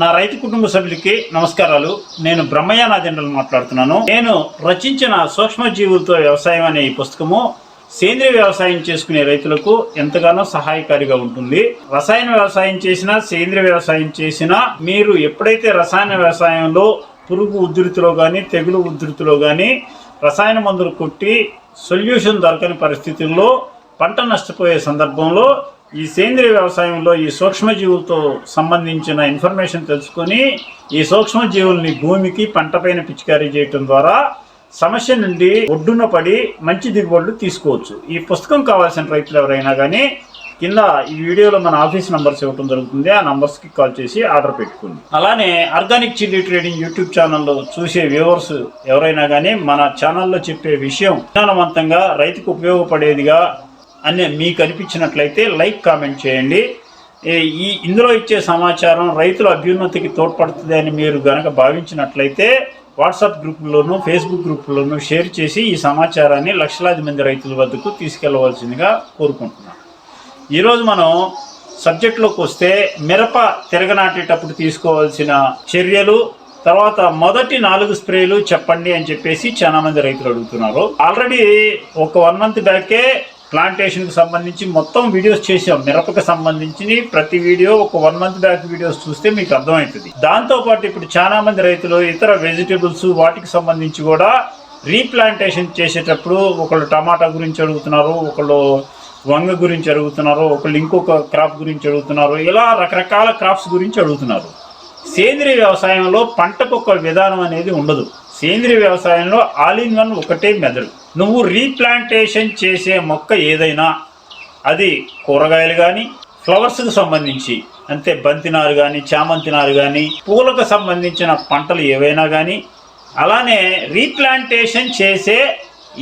నా రైతు కుటుంబ సభ్యులకి నమస్కారాలు. నేను బ్రహ్మయ్య నాజెండల్ మాట్లాడుతున్నాను. నేను రచించిన సూక్ష్మజీవులతో వ్యవసాయం అనే ఈ పుస్తకము సేంద్రియ వ్యవసాయం చేసుకునే రైతులకు ఎంతగానో సహాయకారిగా ఉంటుంది. రసాయన వ్యవసాయం చేసినా సేంద్రియ వ్యవసాయం చేసినా మీరు ఎప్పుడైతే రసాయన వ్యవసాయంలో పురుగు ఉధృతిలో కానీ తెగులు ఉధృతిలో కానీ రసాయన మందులు కొట్టి సొల్యూషన్ దొరకని పరిస్థితుల్లో పంట నష్టపోయే సందర్భంలో ఈ సేంద్రియ వ్యవసాయంలో ఈ సూక్ష్మజీవులతో సంబంధించిన ఇన్ఫర్మేషన్ తెలుసుకొని ఈ సూక్ష్మజీవుల్ని భూమికి పంటపైన పిచికారీ చేయటం ద్వారా సమస్య నుండి ఒడ్డున పడి మంచి దిగుబడులు తీసుకోవచ్చు. ఈ పుస్తకం కావాల్సిన రైతులు ఎవరైనా కానీ కింద ఈ వీడియోలో మన ఆఫీస్ నంబర్స్ ఇవ్వడం జరుగుతుంది. ఆ నంబర్స్కి కాల్ చేసి ఆర్డర్ పెట్టుకోండి. అలానే ఆర్గానిక్ చిల్లీ ట్రేడింగ్ యూట్యూబ్ ఛానల్లో చూసే వ్యూవర్స్ ఎవరైనా కానీ మన ఛానల్లో చెప్పే విషయం విజ్ఞానవంతంగా రైతుకు ఉపయోగపడేదిగా అని మీకు అనిపించినట్లయితే లైక్ కామెంట్ చేయండి. ఈ ఇందులో ఇచ్చే సమాచారం రైతుల అభ్యున్నతికి తోడ్పడుతుంది అని మీరు గనక భావించినట్లయితే వాట్సాప్ గ్రూపుల్లోనూ ఫేస్బుక్ గ్రూపుల్లోనూ షేర్ చేసి ఈ సమాచారాన్ని లక్షలాది మంది రైతుల వద్దకు తీసుకెళ్ళవలసిందిగా కోరుకుంటున్నాను. ఈరోజు మనం సబ్జెక్టులోకి వస్తే మిరప తిరగనాటేటప్పుడు తీసుకోవాల్సిన చర్యలు తర్వాత మొదటి నాలుగు స్ప్రేలు చెప్పండి అని చెప్పేసి చాలా మంది రైతులు అడుగుతున్నారు. ఆల్రెడీ ఒక వన్ మంత్ బ్యాకే ప్లాంటేషన్కి సంబంధించి మొత్తం వీడియోస్ చేసాం. మిరపకు సంబంధించి ప్రతి వీడియో ఒక వన్ మంత్ బ్యాక్ వీడియోస్ చూస్తే మీకు అర్థమవుతుంది. దాంతో పాటు ఇప్పుడు చాలా మంది రైతులు ఇతర వెజిటేబుల్స్ వాటికి సంబంధించి కూడా రీప్లాంటేషన్ చేసేటప్పుడు ఒకళ్ళు టమాటా గురించి అడుగుతున్నారు ఒకళ్ళు వంగ గురించి అడుగుతున్నారు ఒకళ్ళు ఇంకొక క్రాప్ గురించి అడుగుతున్నారు ఇలా రకరకాల క్రాప్స్ గురించి అడుగుతున్నారు. సేంద్రియ వ్యవసాయంలో పంటకు ఒక విధానం అనేది ఉండదు. సేంద్రియ వ్యవసాయంలో ఆల్ ఇన్ వన్ ఒకటే మెదడు. నువ్వు రీప్లాంటేషన్ చేసే మొక్క ఏదైనా అది కూరగాయలు కానీ ఫ్లవర్స్కి సంబంధించి అంతే బంతినారు కానీ చామంతి నారు కానీ పూలకు సంబంధించిన పంటలు ఏవైనా కానీ అలానే రీప్లాంటేషన్ చేసే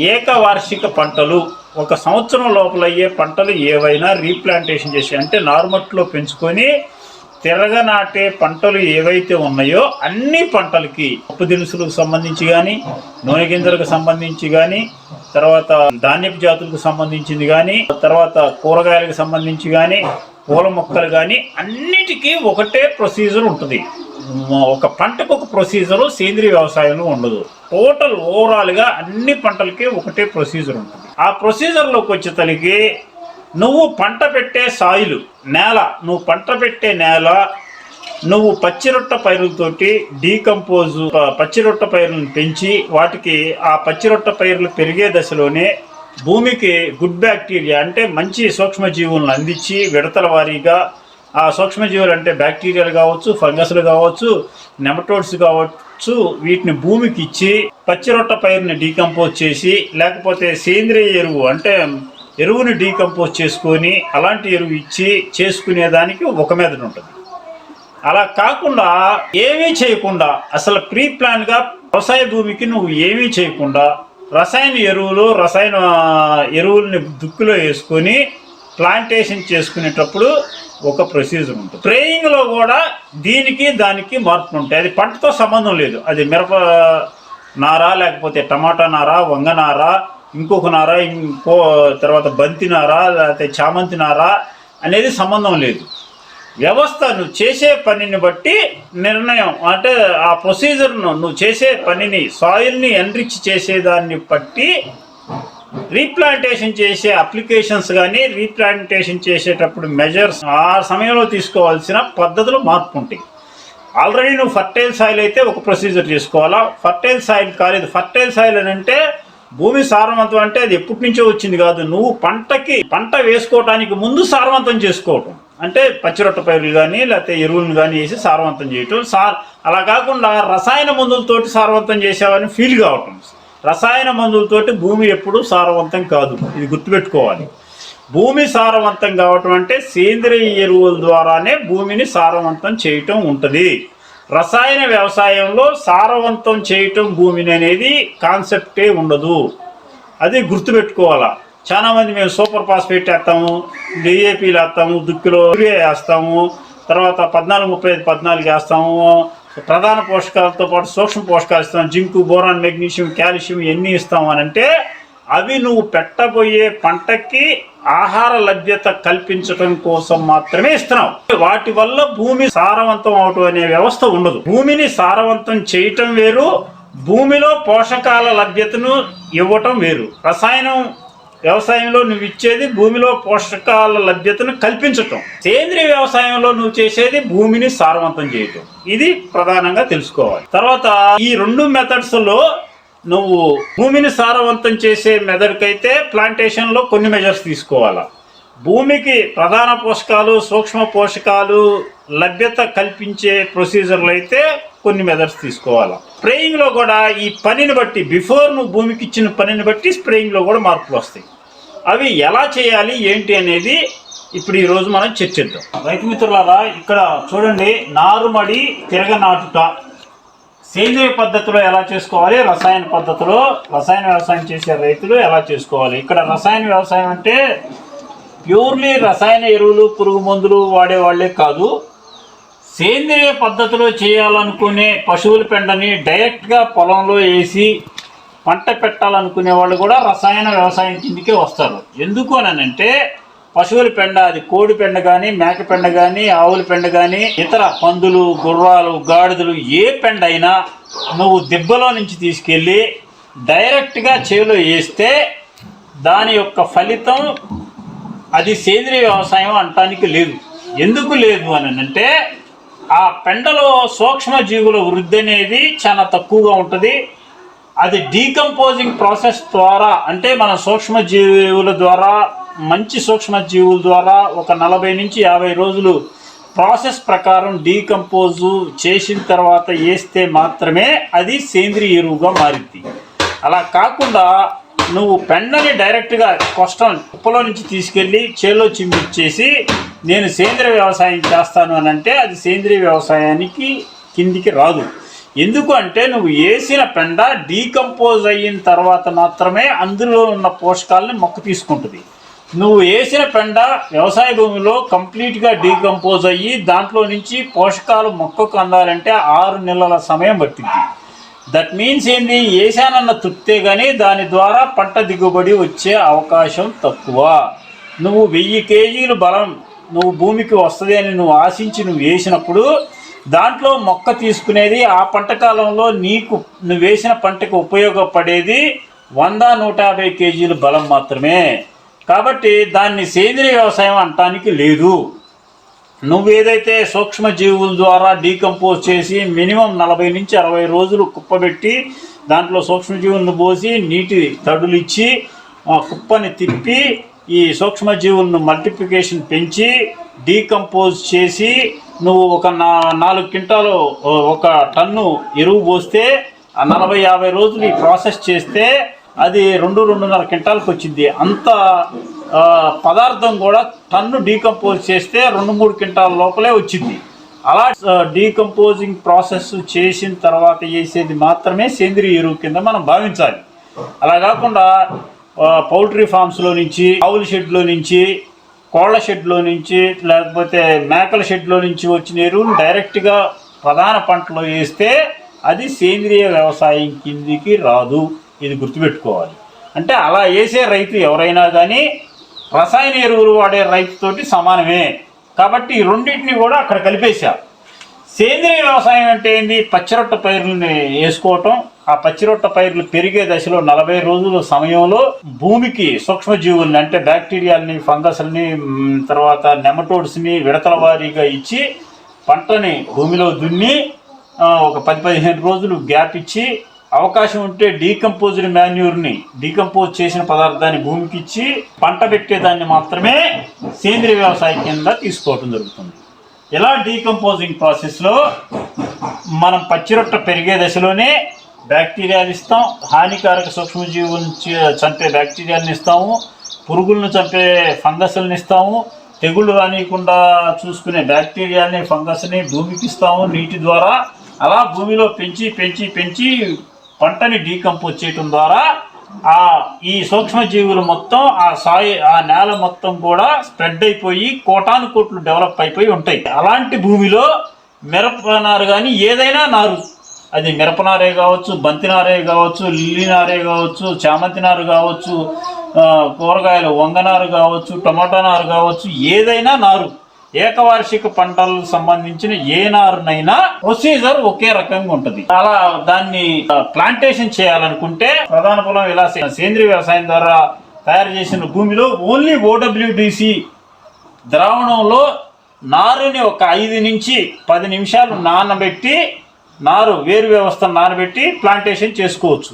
ఏకవార్షిక పంటలు ఒక సంవత్సరం లోపల అయ్యే పంటలు ఏవైనా రీప్లాంటేషన్ చేసి అంటే నార్మట్లో పెంచుకొని తిరగనాటే పంటలు ఏవైతే ఉన్నాయో అన్ని పంటలకి పప్పు దినుసులకు సంబంధించి కానీ నూనె గింజలకు సంబంధించి కానీ తర్వాత ధాన్యపు జాతులకు సంబంధించింది కానీ తర్వాత కూరగాయలకు సంబంధించి కానీ పూల మొక్కలు కానీ అన్నిటికీ ఒకటే ప్రొసీజర్ ఉంటుంది. ఒక పంటకు ఒక ప్రొసీజరు సేంద్రియ వ్యవసాయంలో ఉండదు. టోటల్ ఓవరాల్గా అన్ని పంటలకి ఒకటే ప్రొసీజర్ ఉంటుంది. ఆ ప్రొసీజర్లోకి వచ్చేతలకి నువ్వు పంట పెట్టే సాయిలు నేల నువ్వు పంట పెట్టే నేల నువ్వు పచ్చిరొట్ట పైరులతోటి డీకంపోజ్ పచ్చిరొట్ట పైరులను పెంచి వాటికి ఆ పచ్చిరొట్ట పైరులు పెరిగే దశలోనే భూమికి గుడ్ బ్యాక్టీరియా అంటే మంచి సూక్ష్మజీవులను అందించి విడతల వారీగా ఆ సూక్ష్మజీవులు అంటే బ్యాక్టీరియాలు కావచ్చు ఫంగస్లు కావచ్చు నెమటోడ్స్ కావచ్చు వీటిని భూమికి ఇచ్చి పచ్చిరొట్ట పైరుని డీకంపోజ్ చేసి లేకపోతే సేంద్రియ ఎరువు అంటే ఎరువుని డీకంపోజ్ చేసుకొని అలాంటి ఎరువు ఇచ్చి చేసుకునేదానికి ఒక మెథడ్ ఉంటుంది. అలా కాకుండా ఏమీ చేయకుండా అసలు ప్రీ ప్లాన్గా వ్యవసాయ భూమికి నువ్వు ఏమీ చేయకుండా రసాయన ఎరువులు రసాయన ఎరువుల్ని దుక్కులో వేసుకొని ప్లాంటేషన్ చేసుకునేటప్పుడు ఒక ప్రొసీజర్ ఉంటుంది. స్ప్రేయింగ్లో కూడా దీనికి దానికి మార్పులు ఉంటాయి. అది పంటతో సంబంధం లేదు. అది మిరప నారా లేకపోతే టమాటా నారా వంగ నారా ఇంకొక నారా ఇంకో తర్వాత బంతి నారా లేకపోతే చామంతి నారా అనేది సంబంధం లేదు. వ్యవస్థ నువ్వు చేసే పనిని బట్టి నిర్ణయం అంటే ఆ ప్రొసీజర్ను నువ్వు చేసే పనిని సాయిల్ని ఎన్రిచ్ చేసేదాన్ని బట్టి రీప్లాంటేషన్ చేసే అప్లికేషన్స్ కానీ రీప్లాంటేషన్ చేసేటప్పుడు మెజర్స్ ఆ సమయంలో తీసుకోవాల్సిన పద్ధతులు మార్పు ఉంటాయి ఆల్రెడీ నువ్వు ఫర్టైల్ సాయిల్ అయితే ఒక ప్రొసీజర్ చేసుకోవాలా? ఫర్టైల్ సాయిల్ కాలేదు. ఫర్టైల్ సాయిల్ అని అంటే భూమి సారవంతం అంటే అది ఎప్పటి నుంచో వచ్చింది కాదు. నువ్వు పంటకి పంట వేసుకోవటానికి ముందు సారవంతం చేసుకోవటం. అంటే పచ్చిరొట్ట పైరులు కానీ లేకపోతే ఎరువులను కానీ వేసి సారవంతం చేయటం. సార్ అలా కాకుండా రసాయన మందులతోటి సారవంతం చేసావని ఫీల్ కావటం. రసాయన మందులతోటి భూమి ఎప్పుడు సారవంతం కాదు. ఇది గుర్తుపెట్టుకోవాలి. భూమి సారవంతం కావటం అంటే సేంద్రియ ఎరువుల ద్వారానే భూమిని సారవంతం చేయటం ఉంటుంది. రసాయన వ్యవసాయంలో సారవంతం చేయటం భూమిని అనేది కాన్సెప్టే ఉండదు. అది గుర్తుపెట్టుకోవాలా. చాలా మంది మేము సూపర్ ఫాస్ఫేట్ వేస్తాము డిఏపీలు వేస్తాము దుక్కిలో వేస్తాము తర్వాత పద్నాలుగు ముప్పై ఐదు పద్నాలుగు వేస్తాము. ప్రధాన పోషకాలతో పాటు సూక్ష్మ పోషకాలు ఇస్తాం. జింకు బోరాన్ మెగ్నీషియం కాల్షియం ఎన్ని ఇస్తాము అని అంటే అవి నువ్వు పెట్టబోయే పంటకి ఆహార లభ్యత కల్పించడం కోసం మాత్రమే ఇస్తున్నావు. వాటి వల్ల భూమి సారవంతం అవటం అనే వ్యవస్థ ఉండదు. భూమిని సారవంతం చేయటం వేరు భూమిలో పోషకాల లభ్యతను ఇవ్వటం వేరు. రసాయనం వ్యవసాయంలో నువ్వు ఇచ్చేది భూమిలో పోషకాల లభ్యతను కల్పించటం. సేంద్రియ వ్యవసాయంలో నువ్వు చేసేది భూమిని సారవంతం చేయటం. ఇది ప్రధానంగా తెలుసుకోవాలి. తర్వాత ఈ రెండు మెథడ్స్లో నువ్వు భూమిని సారవంతం చేసే మెదడుకైతే ప్లాంటేషన్లో కొన్ని మెజర్స్ తీసుకోవాలా. భూమికి ప్రధాన పోషకాలు సూక్ష్మ పోషకాలు లభ్యత కల్పించే ప్రొసీజర్లు అయితే కొన్ని మెథడ్స్ తీసుకోవాలి. స్ప్రేయింగ్లో కూడా ఈ పనిని బట్టి బిఫోర్ నువ్వు భూమికి ఇచ్చిన పనిని బట్టి స్ప్రేయింగ్లో కూడా మార్పులు వస్తాయి. అవి ఎలా చేయాలి ఏంటి అనేది ఇప్పుడు ఈరోజు మనం చర్చిద్దాం. రైతు మిత్రులారా ఇక్కడ చూడండి నారుమడి తిరగనాటుట సేంద్రియ పద్ధతిలో ఎలా చేసుకోవాలి? రసాయన పద్ధతిలో రసాయన వ్యవసాయం చేసే రైతులు ఎలా చేసుకోవాలి? ఇక్కడ రసాయన వ్యవసాయం అంటే ప్యూర్లీ రసాయన ఎరువులు పురుగు మందులు వాడేవాళ్ళే కాదు. సేంద్రియ పద్ధతిలో చేయాలనుకునే పశువుల పెండని డైరెక్ట్గా పొలంలో వేసి పంట పెట్టాలనుకునే వాళ్ళు కూడా రసాయన వ్యవసాయం కిందకే వస్తారు. ఎందుకు అని అంటే పశువుల పెండ అది కోడి పెండ కానీ మేక పెండ కానీ ఆవుల పెండ కానీ ఇతర పందులు గుర్రాలు గాడిదలు ఏ పెండ అయినా నువ్వు దిబ్బలో నుంచి తీసుకెళ్ళి డైరెక్ట్గా చేలో వేస్తే దాని యొక్క ఫలితం అది సేంద్రియ వ్యవసాయం అంటానికి లేదు. ఎందుకు లేదు అని అంటే ఆ పెండలో సూక్ష్మజీవుల వృద్ధి అనేది చాలా తక్కువగా ఉంటుంది. అది డీకంపోజింగ్ ప్రాసెస్ ద్వారా అంటే మన సూక్ష్మజీవుల ద్వారా మంచి సూక్ష్మజీవుల ద్వారా ఒక నలభై నుంచి యాభై రోజులు ప్రాసెస్ ప్రకారం డీకంపోజు చేసిన తర్వాత వేస్తే మాత్రమే అది సేంద్రియ ఎరువుగా మారింది. అలా కాకుండా నువ్వు పెండని డైరెక్ట్గా కష్టం కుప్పలో నుంచి తీసుకెళ్ళి చేలో చిమ్మిచ్చేసి నేను సేంద్రియ వ్యవసాయం చేస్తాను అని అంటే అది సేంద్రియ వ్యవసాయానికి కిందికి రాదు. ఎందుకు అంటే నువ్వు వేసిన పెండ డీకంపోజ్ అయిన తర్వాత మాత్రమే అందులో ఉన్న పోషకాలని మొక్క తీసుకుంటుంది. నువ్వు వేసిన పెండ వ్యవసాయ భూమిలో కంప్లీట్గా డీకంపోజ్ అయ్యి దాంట్లో నుంచి పోషకాలు మొక్కకు అందాలంటే ఆరు నెలల సమయం పట్టింది. దట్ మీన్స్ ఏంది? వేసానన్న తృప్తే కానీ దాని ద్వారా పంట దిగుబడి వచ్చే అవకాశం తక్కువ. నువ్వు వెయ్యి కేజీలు బలం నువ్వు భూమికి వస్తుంది అని నువ్వు ఆశించి నువ్వు వేసినప్పుడు దాంట్లో మొక్క తీసుకునేది ఆ పంట కాలంలో నీకు నువ్వు వేసిన పంటకు ఉపయోగపడేది వంద నూట యాభై కేజీలు బలం మాత్రమే. కాబట్టి దాన్ని సేంద్రియ వ్యవసాయం అంటానికి లేదు. నువ్వు ఏదైతే ద్వారా డీకంపోజ్ చేసి మినిమం నలభై నుంచి అరవై రోజులు కుప్పబెట్టి దాంట్లో సూక్ష్మజీవులను పోసి నీటి తడులు ఇచ్చి కుప్పని తిప్పి ఈ సూక్ష్మజీవులను మల్టిప్లికేషన్ పెంచి డీకంపోజ్ చేసి నువ్వు ఒక నా నాలుగు క్వింటాలు ఒక టన్ను ఎరువు పోస్తే నలభై యాభై రోజులు ఈ ప్రాసెస్ చేస్తే అది రెండు రెండున్నర క్వింటాలకు వచ్చింది. అంత పదార్థం కూడా టన్ను డీకంపోజ్ చేస్తే రెండు మూడు క్వింటాల లోపలే వచ్చింది. అలా డీకంపోజింగ్ ప్రాసెస్ చేసిన తర్వాత వేసేది మాత్రమే సేంద్రియ ఎరువు కింద మనం భావించాలి. అలా కాకుండా పౌల్ట్రీ ఫామ్స్లో నుంచి ఆవుల షెడ్లో నుంచి కోళ్ళ షెడ్లో నుంచి లేకపోతే మేకల షెడ్లో నుంచి వచ్చిన ఎరువును డైరెక్ట్గా ప్రధాన పంటలో వేస్తే అది సేంద్రియ వ్యవసాయం కిందికి రాదు. ఇది గుర్తుపెట్టుకోవాలి. అంటే అలా వేసే రైతు ఎవరైనా కానీ రసాయన ఎరువులు వాడే రైతుతోటి సమానమే. కాబట్టి ఈ రెండింటిని కూడా అక్కడ కలిపేశారు సేంద్రియ వ్యవసాయం అంటే ఏంది? పచ్చిరొట్ట పైర్లని వేసుకోవటం. ఆ పచ్చిరొట్ట పైర్లు పెరిగే దశలో నలభై రోజుల సమయంలో భూమికి సూక్ష్మజీవుల్ని అంటే బ్యాక్టీరియాల్ని ఫంగస్ని తర్వాత నెమటోడ్స్ని విడతల వారీగా ఇచ్చి పంటని భూమిలో దున్ని ఒక పది పదిహేను రోజులు గ్యాప్ ఇచ్చి అవకాశం ఉంటే డీకంపోజ్డ్ మాన్యూర్ని డీకంపోజ్ చేసిన పదార్థాన్ని భూమికి ఇచ్చి పంట పెట్టేదాన్ని మాత్రమే సేంద్రియ వ్యవసాయ కింద తీసుకోవటం జరుగుతుంది. ఇలా డీకంపోజింగ్ ప్రాసెస్లో మనం పచ్చిరొట్ట పెరిగే దశలోనే బ్యాక్టీరియాలు ఇస్తాం. హానికారక సూక్ష్మజీవులను చంపే బ్యాక్టీరియాలను ఇస్తాము. పురుగులను చంపే ఫంగస్లను ఇస్తాము. తెగుళ్ళు రానియకుండా చూసుకునే బ్యాక్టీరియాని ఫంగస్ని భూమికి ఇస్తాము నీటి ద్వారా అలా భూమిలో పెంచి పెంచి పెంచి పంటని డీకంపోజ్ చేయటం ద్వారా ఆ ఈ సూక్ష్మజీవులు మొత్తం ఆ సాయి ఆ నేల మొత్తం కూడా స్ప్రెడ్ అయిపోయి కోటాను కోట్లు డెవలప్ అయిపోయి ఉంటాయి. అలాంటి భూమిలో మిరప నారు కానీ ఏదైనా నారు. అది మిరపనారే కావచ్చు బంతి నారే కావచ్చు లిల్లీ నారే కావచ్చు చామంతి నారు కావచ్చు కూరగాయలు వంగనారు కావచ్చు టమాటా నారు కావచ్చు ఏదైనా నారు. ఏకవార్షిక పంటలకు సంబంధించిన ఏ నారునైనా ప్రొసీజర్ ఒకే రకంగా ఉంటుంది. అలా దాన్ని ప్లాంటేషన్ చేయాలనుకుంటే ప్రధాన పొలం ఇలా సేంద్రీయ వ్యవసాయం ద్వారా తయారు చేసిన భూమిలో ఓన్లీ ఓడబ్ల్యూడిసి ద్రావణంలో నారుని ఒక ఐదు నుంచి పది నిమిషాలు నానబెట్టి నారు వేరు వ్యవస్థ నానబెట్టి ప్లాంటేషన్ చేసుకోవచ్చు.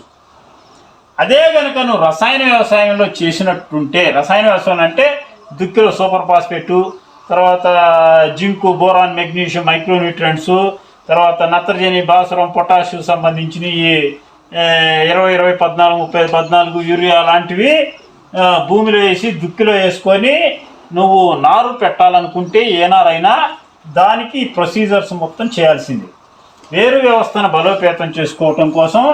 అదే కనుక నువ్వు రసాయన వ్యవసాయంలో చేసినట్టుంటే రసాయన వ్యవసాయం అంటే దుక్కిలో సూపర్ ఫాస్ఫేటు తర్వాత జింకు బోరాన్ మెగ్నీషియం మైక్రోన్యూట్రియంట్స్ తర్వాత నత్రజని భాస్వరం పొటాషియం సంబంధించిన ఈ ఇరవై ఇరవై పద్నాలుగు ముప్పై పద్నాలుగు యూరియా లాంటివి భూమిలో వేసి దుక్కిలో వేసుకొని నువ్వు నారు పెట్టాలనుకుంటే ఏ నారైనా దానికి ప్రొసీజర్స్ మొత్తం చేయాల్సింది. వేరు వ్యవస్థను బలోపేతం చేసుకోవటం కోసం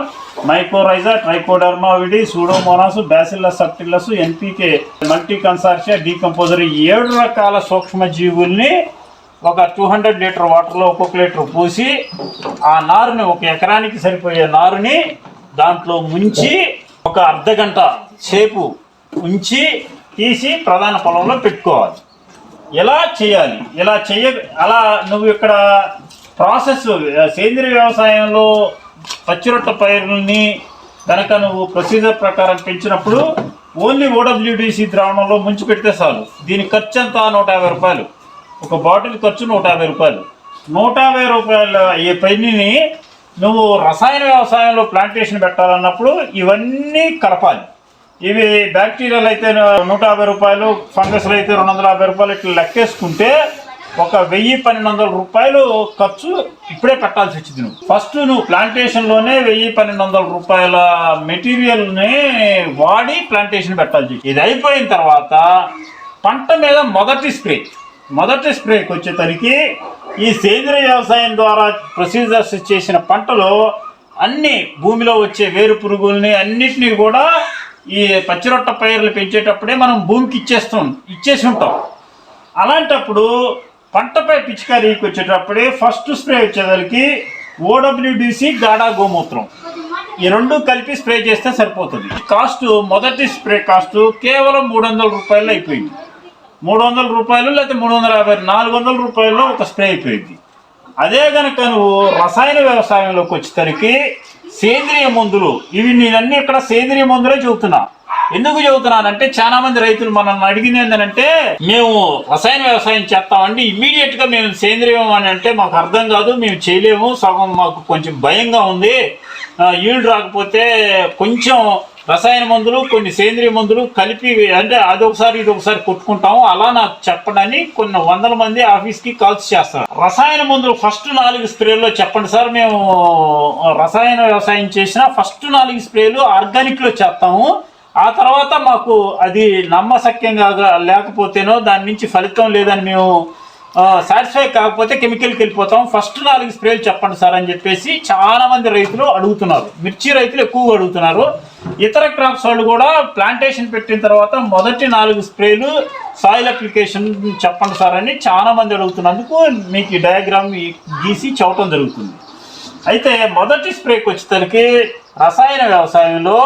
mycorrhiza trichoderma viride pseudomonas bacillus subtilis NPK multi consortia decomposer ఈ ఏడు రకాల సూక్ష్మ జీవుల్ని ఒక టూ హండ్రెడ్ లీటర్ వాటర్లో ఒక్కొక్క లీటర్ పోసి ఆ నారుని ఒక ఎకరానికి సరిపోయే నారుని దాంట్లో ముంచి ఒక అర్ధ గంట సేపు ఉంచి తీసి ప్రధాన పొలంలో పెట్టుకోవాలి. ఎలా చేయాలి? ఇలా చెయ్య అలా నువ్వు ఇక్కడ ప్రాసెస్ సేంద్రియ వ్యవసాయంలో పచ్చిరొట్ట పైరుని కనుక నువ్వు ప్రొసీజర్ ప్రకారం పెంచినప్పుడు ఓన్లీ ఓడబ్ల్యూడిసి ద్రావణంలో ముంచి పెడితే చాలు. దీని ఖర్చు ఎంత? నూట యాభై రూపాయలు. ఒక బాటిల్ ఖర్చు నూట యాభై రూపాయలు. నూట యాభై రూపాయల ఈ పనిని నువ్వు రసాయన వ్యవసాయంలో ప్లాంటేషన్ పెట్టాలన్నప్పుడు ఇవన్నీ కలపాలి. ఇవి బ్యాక్టీరియాలు అయితే నూట యాభై రూపాయలు ఫంగస్లు అయితే రెండు వందల యాభై రూపాయలు ఇట్లా లెక్కేసుకుంటే ఒక వెయ్యి పన్నెండు వందల రూపాయలు ఖర్చు ఇప్పుడే పెట్టాల్సి వచ్చింది నువ్వు. ఫస్ట్ నువ్వు ప్లాంటేషన్లోనే వెయ్యి పన్నెండు వందల రూపాయల మెటీరియల్ని వాడి ప్లాంటేషన్ పెట్టాల్సి ఇది అయిపోయిన తర్వాత పంట మీద మొదటి స్ప్రే మొదటి స్ప్రేకి వచ్చేసరికి ఈ సేంద్రియ వ్యవసాయం ద్వారా ప్రొసీజర్స్ చేసిన పంటలో అన్ని భూమిలో వచ్చే వేరు పురుగుల్ని అన్నిటినీ కూడా ఈ పచ్చిరొట్ట పైర్లు పెంచేటప్పుడే మనం భూమికి ఇచ్చేస్తాం ఇచ్చేసి ఉంటాం. అలాంటప్పుడు పంటపై పిచికారీకి వచ్చేటప్పుడే ఫస్ట్ స్ప్రే వచ్చేసరికి ఓడబ్ల్యూడిసి గాడా గోమూత్రం. ఈ రెండు కలిపి స్ప్రే చేస్తే సరిపోతుంది. కాస్ట్ మొదటి స్ప్రే కాస్ట్ కేవలం మూడు వందల రూపాయలు అయిపోయింది. మూడు వందల రూపాయలు లేకపోతే మూడు వందల యాభై నాలుగు వందల రూపాయల్లో ఒక స్ప్రే అయిపోయింది. అదే కనుక నువ్వు రసాయన వ్యవసాయంలోకి వచ్చేసరికి సేంద్రియ మందులు ఇవి నేనన్నీ ఇక్కడ సేంద్రియ మందులే చెబుతున్నా. ఎందుకు చెబుతున్నానంటే చాలా మంది రైతులు మనల్ని అడిగింది ఏంటంటే మేము రసాయన వ్యవసాయం చేస్తామండి ఇమ్మీడియట్గా మేము సేంద్రియం అని అంటే మాకు అర్థం కాదు మేము చేయలేము సగం మాకు కొంచెం భయంగా ఉంది. ఈల్డ్ రాకపోతే కొంచెం రసాయన మందులు కొన్ని సేంద్రియ మందులు కలిపి అంటే అదొకసారి ఇది ఒకసారి కొట్టుకుంటాము అలా నాకు చెప్పడని కొన్ని వందల మంది ఆఫీస్కి కాల్స్ చేస్తారు. రసాయన మందులు ఫస్ట్ నాలుగు స్ప్రేల్లో చెప్పండి సార్ మేము రసాయన వ్యవసాయం చేసిన ఫస్ట్ నాలుగు స్ప్రేలు ఆర్గానిక్లో చేస్తాము. ఆ తర్వాత మాకు అది నమ్మశక్యంగా లేకపోతేనో దాని నుంచి ఫలితం లేదని మేము సాటిస్ఫై కాకపోతే కెమికల్కి వెళ్ళిపోతాం. ఫస్ట్ నాలుగు స్ప్రేలు చెప్పండి సార్ అని చెప్పేసి చాలామంది రైతులు అడుగుతున్నారు. మిర్చి రైతులు ఎక్కువగా అడుగుతున్నారు. ఇతర క్రాప్స్ వాళ్ళు కూడా ప్లాంటేషన్ పెట్టిన తర్వాత మొదటి నాలుగు స్ప్రేలు సాయిల్ అప్లికేషన్ చెప్పండి సార్ అని చాలా మంది అడుగుతున్నందుకు మీకు ఈ డయాగ్రామ్ గీసి చెప్పడం జరుగుతుంది. అయితే మొదటి స్ప్రేకి వచ్చేసరికి రసాయన వ్యవసాయంలో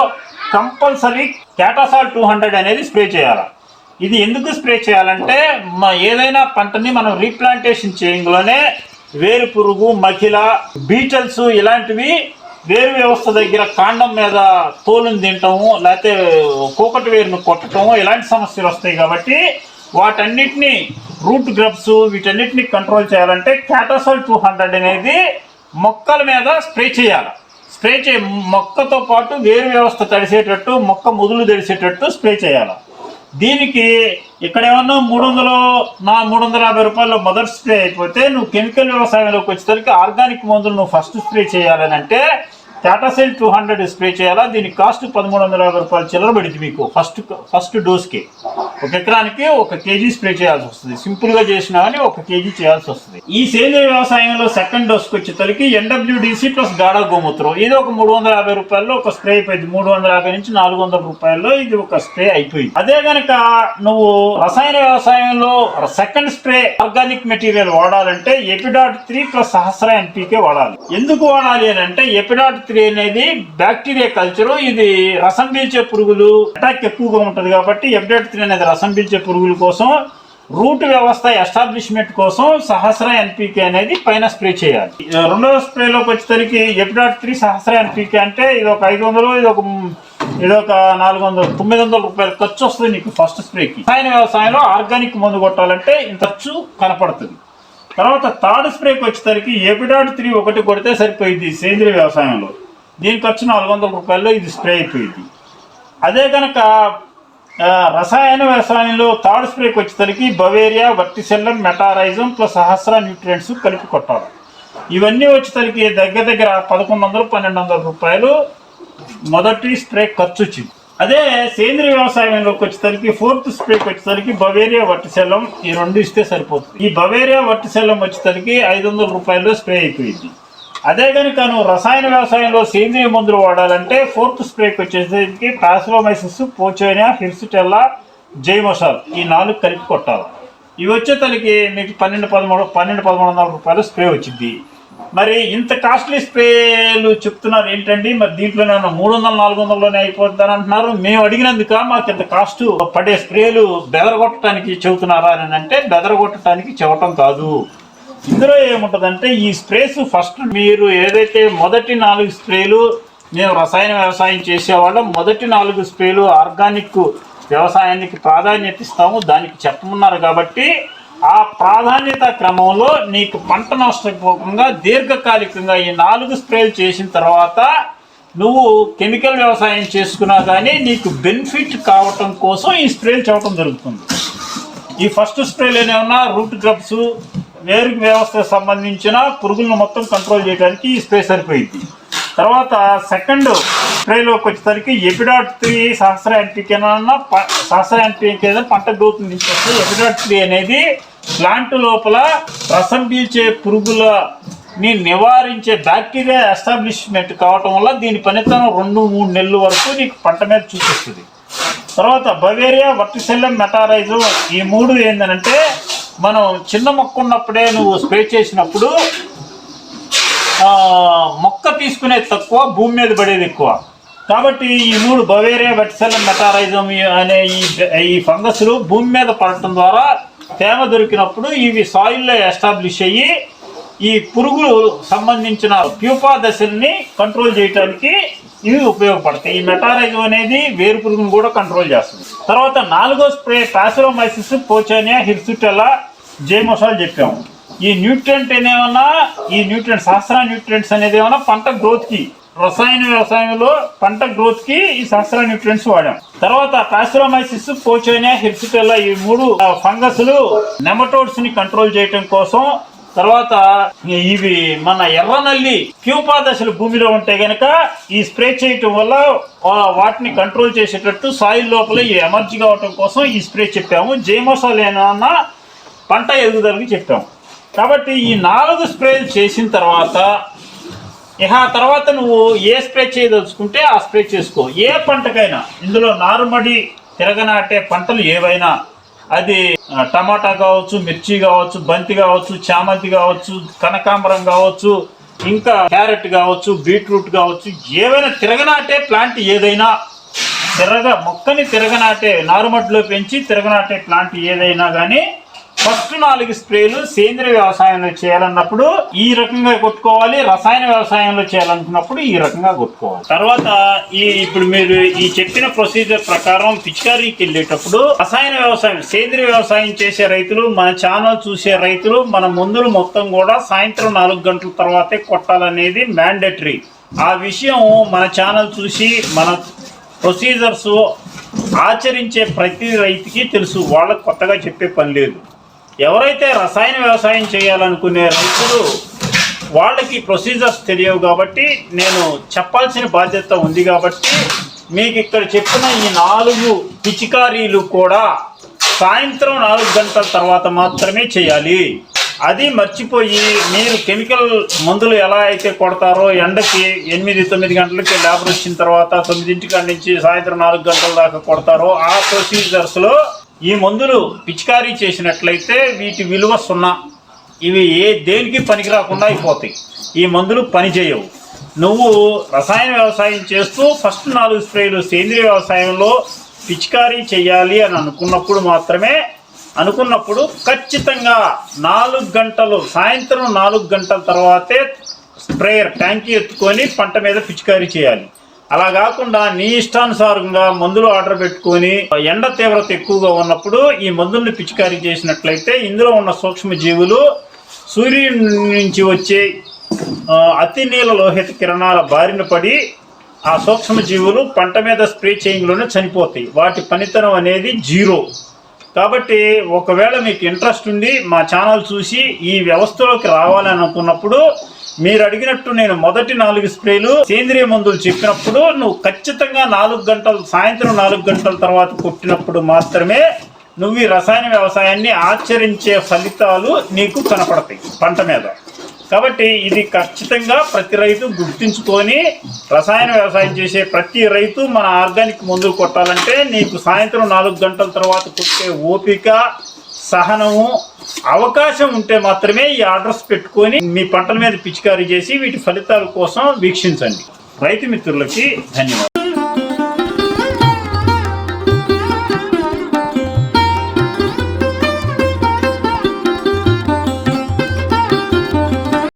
కంపల్సరీ క్యాటాసాల్ టూ హండ్రెడ్ అనేది స్ప్రే చేయాలి. ఇది ఎందుకు స్ప్రే చేయాలంటే మా ఏదైనా పంటని మనం రీప్లాంటేషన్ చేయంలోనే వేరు పురుగు మఖిల బీటల్స్ ఇలాంటివి వేరు వ్యవస్థ దగ్గర కాండం మీద తోలుని తింటము లేకపోతే కోకటి వేరును కొట్టడం ఇలాంటి సమస్యలు వస్తాయి కాబట్టి వాటన్నిటిని రూట్ గ్రబ్స్ వీటన్నిటిని కంట్రోల్ చేయాలంటే క్యాటాసాల్ టూ హండ్రెడ్ అనేది మొక్కల మీద స్ప్రే చేయాలి. స్ప్రే చే మొక్కతో పాటు వేరు వ్యవస్థ తడిసేటట్టు మొక్క ముదులు తడిసేటట్టు స్ప్రే చేయాలి. దీనికి ఇక్కడ ఏమన్నా మూడు వందలు నా మూడు వందల యాభై రూపాయలు మొదటి స్ప్రే అయిపోతే నువ్వు కెమికల్ వ్యవసాయంలోకి వచ్చేసరికి ఆర్గానిక్ మందులు నువ్వు ఫస్ట్ స్ప్రే చేయాలని అంటే Tata cell two hundred spray చేయాలా? దీని కాస్ట్ పదమూడు వందల యాభై రూపాయలు చిల్లర పడింది మీకు ఫస్ట్ ఫస్ట్ డోస్కి ఒక ఎకరానికి ఒక కేజీ స్ప్రే చేయాల్సి వస్తుంది. సింపుల్గా చేసినా కానీ ఒక కేజీ చేయాల్సి వస్తుంది. ఈ సేంద్రియ వ్యవసాయంలో సెకండ్ డోస్కి వచ్చేసరికి ఎన్డబ్ల్యూడిసి ప్లస్ గాఢా గోమూత్రం. ఇది ఒక మూడు వందల యాభై రూపాయల్లో ఒక స్ప్రే అయిపోయింది. మూడు వందల యాభై నుంచి నాలుగు వందల రూపాయల్లో ఇది ఒక స్ప్రే అయిపోయింది. అదే గనక నువ్వు రసాయన వ్యవసాయంలో సెకండ్ స్ప్రే ఆర్గానిక్ మెటీరియల్ వాడాలంటే Epidat three plus Sahasra NPK వాడాలి. ఎందుకు వాడాలి అని అంటే ఎపిడాట్ త్రీ అనేది బ్యాక్టీరియా కల్చర్ ఇది రసం పీల్చే పురుగులు అటాక్ ఎక్కువగా ఉంటుంది కాబట్టి ఎపిడాట్ త్రీ అనేది రసం పీల్చే పురుగుల కోసం రూట్ వ్యవస్థ ఎస్టాబ్లిష్మెంట్ కోసం సహస్ర ఎన్పీకే అనేది పైన స్ప్రే చేయాలి. రెండవ స్ప్రేలోకి వచ్చేసరికి ఎపిడాట్ త్రీ సహస్ర ఎన్పీకే అంటే ఇది ఒక ఐదు వందలు ఇది ఒక ఇది ఒక నాలుగు వందలు తొమ్మిది వందల రూపాయలు ఖర్చు వస్తుంది నీకు ఫస్ట్ స్ప్రేకి రసాయన వ్యవసాయంలో ఆర్గానిక్ మందు కొట్టాలంటే ఇంత ఖర్చు కనపడుతుంది. తర్వాత థర్డ్ స్ప్రేకి వచ్చేసరికి ఎపిడాట్ త్రీ ఒకటి కొడితే సరిపోయింది సేంద్రియ వ్యవసాయంలో. దీని ఖర్చు నాలుగు వందల రూపాయల్లో ఇది స్ప్రే అయిపోయింది. అదే కనుక రసాయన వ్యవసాయంలో థర్డ్ స్ప్రేకి వచ్చేసరికి beauveria verticillium metarhizium plus Sahasra nutrients కలిపి కొట్టాలి. ఇవన్నీ వచ్చేసరికి దగ్గర దగ్గర పదకొండు వందలు పన్నెండు వందల రూపాయలు మొదటి స్ప్రే ఖర్చు వచ్చింది. అదే సేంద్రియ వ్యవసాయంలోకి వచ్చేసరికి ఫోర్త్ స్ప్రేకి వచ్చేసరికి బవేరియా వట్టిశల్లం ఈ రెండు ఇస్తే సరిపోతుంది. ఈ బవేరియా వట్టిశల్లం వచ్చేసరికి ఐదు వందల రూపాయలు స్ప్రే అయిపోయింది. అదే కనుక నువ్వు రసాయన వ్యవసాయంలో సేంద్రియ మందులు వాడాలంటే ఫోర్త్ స్ప్రేకి వచ్చేసరికి పాస్లోమైసిస్ పోచోనియా హిర్సిటెల్లా జైమోసాల్ ఈ నాలుగు కలిపి కొట్టాలి. ఇవి తనకి మీకు పన్నెండు పదమూడు పన్నెండు పదమూడు వందల రూపాయలు స్ప్రే వచ్చింది. మరి ఇంత కాస్ట్లీ స్ప్రేలు చెప్తున్నారు ఏంటండి? మరి దీంట్లో నేను మూడు వందల నాలుగు వందలలోనే అయిపోతుందని అంటున్నారు. మేము అడిగినందుక మాకు ఇంత కాస్ట్ పడే స్ప్రేలు బెదరగొట్టడానికి చెబుతున్నారా అని అంటే బెదరగొట్టడానికి చెప్పటం కాదు. ఇందులో ఏముంటుందంటే ఈ స్ప్రేస్ ఫస్ట్ మీరు ఏదైతే మొదటి నాలుగు స్ప్రేలు మేము రసాయన వ్యవసాయం చేసేవాళ్ళం మొదటి నాలుగు స్ప్రేలు ఆర్గానిక్ వ్యవసాయానికి ప్రాధాన్యత ఇస్తాము దానికి చెప్పమన్నారు కాబట్టి ఆ ప్రాధాన్యత క్రమంలో నీకు పంట నష్టపోకుండా దీర్ఘకాలికంగా ఈ నాలుగు స్ప్రేలు చేసిన తర్వాత నువ్వు కెమికల్ వ్యవసాయం చేసుకున్నా కానీ నీకు బెనిఫిట్ కావటం కోసం ఈ స్ప్రేలు చేయటం జరుగుతుంది. ఈ ఫస్ట్ స్ప్రేలు ఏమైనా రూట్ గ్రబ్స్ నేరుగు వ్యవస్థకు సంబంధించిన పురుగులను మొత్తం కంట్రోల్ చేయడానికి ఈ స్ప్రే సరిపోయింది. తర్వాత సెకండ్ స్ప్రేలోకి వచ్చేసరికి Epidat three Sahasra NPK Sahasra NPK పంట గ్రోత్ తీసుకొస్తే ఎపిడాట్ త్రీ అనేది ప్లాంట్ లోపల రసం పీల్చే పురుగులని నివారించే బ్యాక్టీరియా ఎస్టాబ్లిష్మెంట్ కావటం వల్ల దీని పనితనం రెండు మూడు నెలల వరకు నీకు పంట మీద చూపిస్తుంది. తర్వాత బవేరియా వర్టిసెల్లం మెటారైజు ఈ మూడు ఏంటంటే మనం చిన్న మొక్క ఉన్నప్పుడే నువ్వు స్ప్రే చేసినప్పుడు మొక్క తీసుకునేది తక్కువ భూమి మీద పడేది ఎక్కువ. కాబట్టి ఈ మూడు బవేరియా వెట్సెల్లం మెటారైజం అనే ఈ ఈ ఫంగస్లు భూమి మీద పడటం ద్వారా తేమ దొరికినప్పుడు ఇవి సాయిల్లో ఎస్టాబ్లిష్ అయ్యి ఈ పురుగులు సంబంధించిన ప్యూపా దశల్ని కంట్రోల్ చేయడానికి ఇవి ఉపయోగపడతాయి. ఈ మెటారైజం అనేది వేరు పురుగును కూడా కంట్రోల్ చేస్తుంది. తర్వాత నాలుగో స్ప్రే పాసిరోమైసిస్ పోచానియా హిర్సుటెలా జేమోసాలు చెప్పాము ఈ న్యూట్రియంట్ ఏమన్నా ఈ న్యూట్రియంట్ సహస్ర న్యూట్రియంట్స్ అనేది ఏమన్నా పంట గ్రోత్కి రసాయన వ్యవసాయంలో పంట గ్రోత్కి ఈ సహస్ర న్యూట్రియంట్స్ వాడాం. తర్వాత పాస్ట్రోమైసిస్ పోచోనియా హిర్సిటెల్లా ఈ మూడు ఫంగస్లు నెమటోడ్స్ని కంట్రోల్ చేయటం కోసం తర్వాత ఇవి మన ఎర్రనల్లి క్యూపాదశలు భూమిలో ఉంటే గనక ఈ స్ప్రే చేయటం వల్ల వాటిని కంట్రోల్ చేసేటట్టు సాయిల్ లోపల ఈ ఎమర్జీ కావటం కోసం ఈ స్ప్రే చెప్పాము. జేమోసాలేనా పంట ఎదుగుదలకి చెప్పాము కాబట్టి ఈ నాలుగు స్ప్రేలు చేసిన తర్వాత ఇక తర్వాత నువ్వు ఏ స్ప్రే చేయదలుచుకుంటే ఆ స్ప్రే చేసుకో. ఏ పంటకైనా ఇందులో నారుమడి తిరగనాటే పంటలు ఏవైనా అది టమాటా కావచ్చు మిర్చి కావచ్చు బంతి కావచ్చు చామంతి కావచ్చు కనకాంబరం కావచ్చు ఇంకా క్యారెట్ కావచ్చు బీట్రూట్ కావచ్చు ఏవైనా తిరగనాటే ప్లాంట్ ఏదైనా తిరగ మొక్కని తిరగనాటే నారుమడిలో పెంచి తిరగనాటే ప్లాంట్ ఏదైనా కానీ ఫస్ట్ నాలుగు స్ప్రేలు సేంద్రియ వ్యవసాయంలో చేయాలన్నప్పుడు ఈ రకంగా కొట్టుకోవాలి రసాయన వ్యవసాయంలో చేయాలనుకున్నప్పుడు ఈ రకంగా కొట్టుకోవాలి. తర్వాత ఈ ఇప్పుడు మీరు ఈ చెప్పిన ప్రొసీజర్ ప్రకారం పిచికారీకి వెళ్ళేటప్పుడు రసాయన వ్యవసాయం సేంద్రియ వ్యవసాయం చేసే రైతులు మన ఛానల్ చూసే రైతులు మన మందులు మొత్తం కూడా సాయంత్రం నాలుగు గంటల తర్వాతే కొట్టాలనేది మ్యాండేటరీ ఆ విషయం మన ఛానల్ చూసి మన ప్రొసీజర్స్ ఆచరించే ప్రతి రైతుకి తెలుసు. వాళ్ళకి కొత్తగా చెప్పే పని లేదు. ఎవరైతే రసాయన వ్యవసాయం చేయాలనుకునే రైతులు వాళ్ళకి ప్రొసీజర్స్ తెలియవు కాబట్టి నేను చెప్పాల్సిన బాధ్యత ఉంది కాబట్టి మీకు ఇక్కడ చెప్పిన ఈ నాలుగు పిచికారీలు కూడా సాయంత్రం నాలుగు గంటల తర్వాత మాత్రమే చేయాలి. అది మర్చిపోయి మీరు కెమికల్ మందులు ఎలా అయితే కొడతారో ఎండకి ఎనిమిది తొమ్మిది గంటలకి ల్యాబ్ వచ్చిన తర్వాత తొమ్మిదింటి కాడి నుంచి సాయంత్రం నాలుగు గంటల దాకా కొడతారో ఆ ప్రొసీజర్స్లో ఈ మందులు పిచికారీ చేసినట్లయితే వీటి విలువ సున్నా. ఇవి ఏ దేనికి పనికి రాకుండా అయిపోతాయి. ఈ మందులు పనిచేయవు నువ్వు రసాయన వ్యవసాయం చేస్తూ ఫస్ట్ నాలుగు స్ప్రేలు సేంద్రియ వ్యవసాయంలో పిచికారీ చేయాలి అని అనుకున్నప్పుడు మాత్రమే అనుకున్నప్పుడు ఖచ్చితంగా నాలుగు గంటలు సాయంత్రం నాలుగు గంటల తర్వాతే స్ప్రేయర్ ట్యాంకీ ఎత్తుకొని పంట మీద పిచికారీ చేయాలి. అలా కాకుండా నీ ఇష్టానుసారంగా మందులు ఆర్డర్ పెట్టుకొని ఎండ తీవ్రత ఎక్కువగా ఉన్నప్పుడు ఈ మందుల్ని పిచికారీ చేసినట్లయితే ఇందులో ఉన్న సూక్ష్మజీవులు సూర్యుడి నుంచి వచ్చే అతి నీల లోహిత కిరణాల బారిన పడి ఆ సూక్ష్మజీవులు పంట మీద స్ప్రే చేయంలోనే చనిపోతాయి. వాటి పనితనం అనేది జీరో. కాబట్టి ఒకవేళ మీకు ఇంట్రెస్ట్ ఉండి మా ఛానల్ చూసి ఈ వ్యవస్థలోకి రావాలని అనుకున్నప్పుడు మీరు అడిగినట్టు నేను మొదటి నాలుగు స్ప్రేలు సేంద్రియ మందులు చెప్పినప్పుడు నువ్వు ఖచ్చితంగా నాలుగు గంటలు సాయంత్రం నాలుగు గంటల తర్వాత కొట్టినప్పుడు మాత్రమే నువ్వు ఈ రసాయన వ్యవసాయాన్ని ఆచరించే ఫలితాలు నీకు కనపడతాయి పంట మీద. కాబట్టి ఇది ఖచ్చితంగా ప్రతి రైతు గుర్తించుకొని రసాయన వ్యవసాయం చేసే ప్రతి రైతు మన ఆర్గానిక్ మందులు కొట్టాలంటే నీకు సాయంత్రం నాలుగు గంటల తర్వాత కొట్టే ఓపిక సహనము అవకాశం ఉంటే మాత్రమే ఈ ఆర్డర్స్ పెట్టుకొని మీ పంటల మీద పిచికారీ చేసి వీటి ఫలితాల కోసం వీక్షించండి. రైతు మిత్రులకి ధన్యవాదాలు.